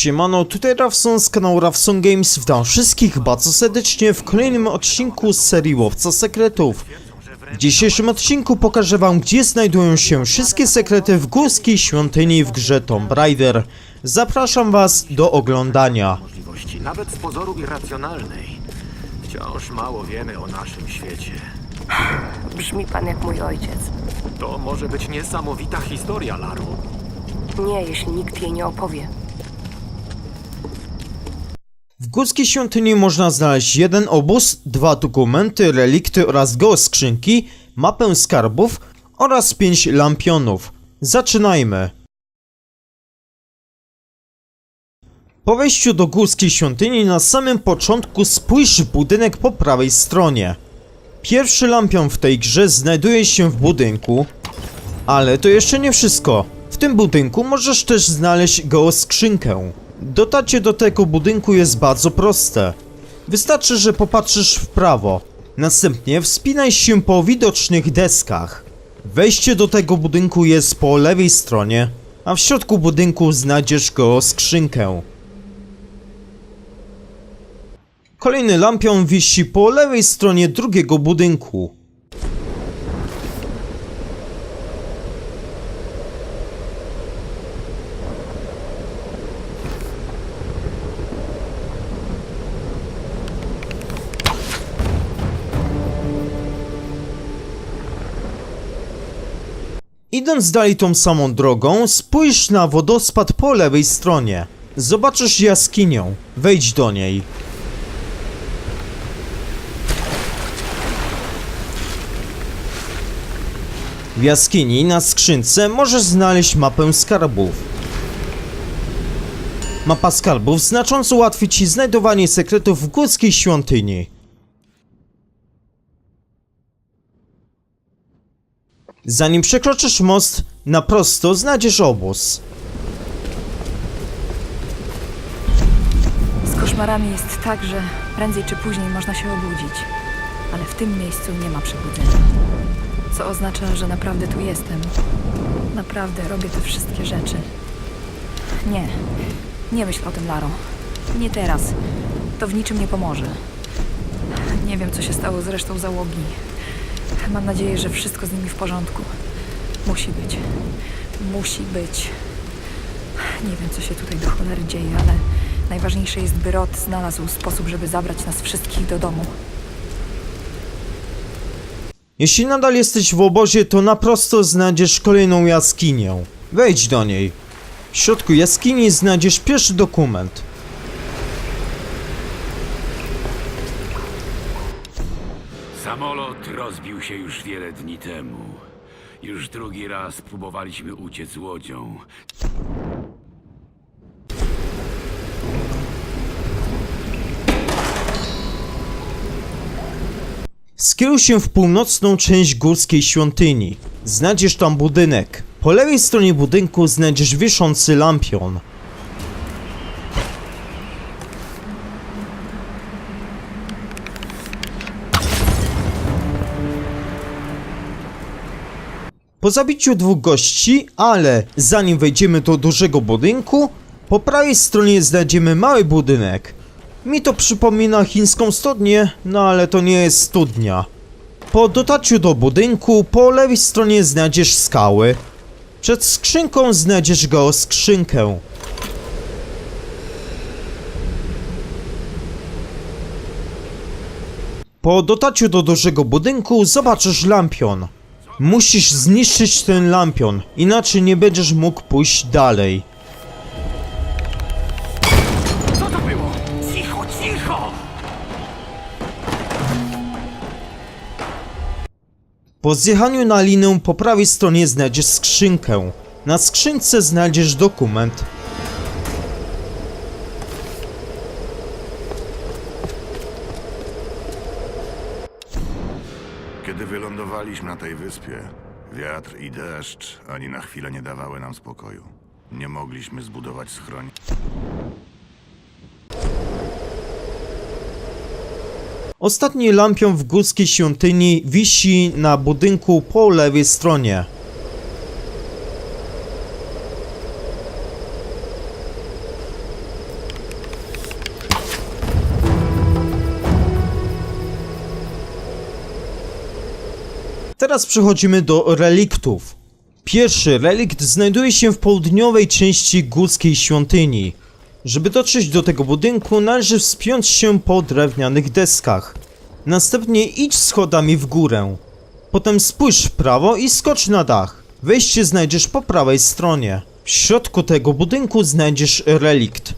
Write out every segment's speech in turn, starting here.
Siemano, tutaj Rawson z kanału Rawson Games. Witam wszystkich bardzo serdecznie w kolejnym odcinku z serii Łowca Sekretów. W dzisiejszym odcinku pokażę wam, gdzie znajdują się wszystkie sekrety w górskiej świątyni w grze Tomb Raider. Zapraszam was do oglądania. możliwości, nawet z pozoru irracjonalnej. Wciąż mało wiemy o naszym świecie. Brzmi pan jak mój ojciec. To może być niesamowita historia, Laru. Nie, jeśli nikt jej nie opowie. W górskiej świątyni można znaleźć jeden obóz, dwa dokumenty, relikty oraz geoskrzynki, mapę skarbów oraz pięć lampionów. Zaczynajmy! Po wejściu do górskiej świątyni na samym początku spójrz w budynek po prawej stronie. Pierwszy lampion w tej grze znajduje się w budynku, ale to jeszcze nie wszystko. W tym budynku możesz też znaleźć geoskrzynkę. Dotarcie do tego budynku jest bardzo proste. Wystarczy, że popatrzysz w prawo. Następnie wspinaj się po widocznych deskach. Wejście do tego budynku jest po lewej stronie, a w środku budynku znajdziesz geoskrzynkę. Kolejny lampion wisi po lewej stronie drugiego budynku. Idąc dalej tą samą drogą, spójrz na wodospad po lewej stronie. Zobaczysz jaskinię. Wejdź do niej. W jaskini na skrzynce możesz znaleźć mapę skarbów. Mapa skarbów znacząco ułatwi ci znajdowanie sekretów w górskiej świątyni. Zanim przekroczysz most, na prosto znajdziesz obóz. Z koszmarami jest tak, że prędzej czy później można się obudzić. Ale w tym miejscu nie ma przebudzenia. Co oznacza, że naprawdę tu jestem. Naprawdę robię te wszystkie rzeczy. Nie. Nie myśl o tym, Laro. Nie teraz. To w niczym nie pomoże. Nie wiem, co się stało z resztą załogi. Mam nadzieję, że wszystko z nimi w porządku. Musi być. Musi być. Nie wiem, co się tutaj do cholery dzieje, ale najważniejsze jest, by Rod znalazł sposób, żeby zabrać nas wszystkich do domu. Jeśli nadal jesteś w obozie, to na prosto znajdziesz kolejną jaskinię. Wejdź do niej. W środku jaskini znajdziesz pierwszy dokument. Samolot rozbił się już wiele dni temu. Już drugi raz próbowaliśmy uciec łodzią. Skieruj się w północną część górskiej świątyni. Znajdziesz tam budynek. Po lewej stronie budynku znajdziesz wiszący lampion. Po zabiciu dwóch gości, ale zanim wejdziemy do dużego budynku, po prawej stronie znajdziemy mały budynek. Mi to przypomina chińską studnię, no ale to nie jest studnia. Po dotarciu do budynku, po lewej stronie znajdziesz skały. Przed skrzynką znajdziesz geoskrzynkę. Po dotarciu do dużego budynku zobaczysz lampion. Musisz zniszczyć ten lampion, inaczej nie będziesz mógł pójść dalej. Co to było? Cicho, cicho! Po zjechaniu na linę po prawej stronie znajdziesz skrzynkę. Na skrzynce znajdziesz dokument. Wylądowaliśmy na tej wyspie, wiatr i deszcz ani na chwilę nie dawały nam spokoju. Nie mogliśmy zbudować schroni. Ostatni lampion w górskiej świątyni wisi na budynku po lewej stronie. Teraz przechodzimy do reliktów. Pierwszy relikt znajduje się w południowej części górskiej świątyni. Żeby dotrzeć do tego budynku, należy wspiąć się po drewnianych deskach. Następnie idź schodami w górę. Potem spójrz w prawo i skocz na dach. Wejście znajdziesz po prawej stronie. W środku tego budynku znajdziesz relikt.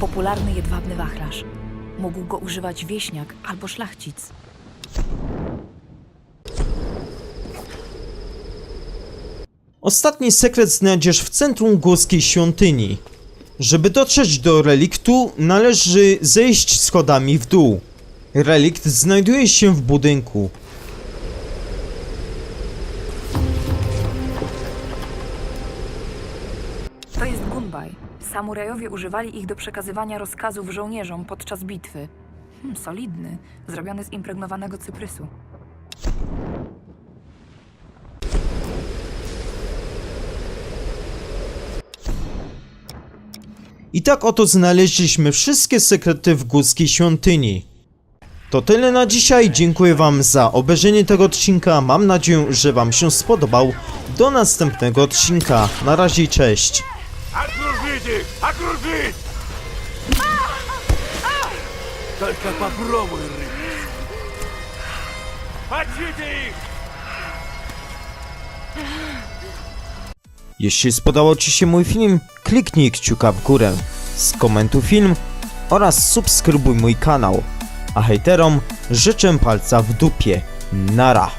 Popularny jedwabny wachlarz. Mógł go używać wieśniak albo szlachcic. Ostatni sekret znajdziesz w centrum górskiej świątyni. Żeby dotrzeć do reliktu, należy zejść schodami w dół. Relikt znajduje się w budynku. To jest gunbaj. Samurajowie używali ich do przekazywania rozkazów żołnierzom podczas bitwy. Solidny, zrobiony z impregnowanego cyprysu. I tak oto znaleźliśmy wszystkie sekrety w górskiej świątyni. To tyle na dzisiaj, dziękuję wam za obejrzenie tego odcinka, mam nadzieję, że wam się spodobał. Do następnego odcinka, na razie cześć! Только попробуй, рыб. Мочите их! Jeśli spodobał Ci się mój film, kliknij kciuka w górę, skomentuj film oraz subskrybuj mój kanał. A hejterom życzę palca w dupie. Nara.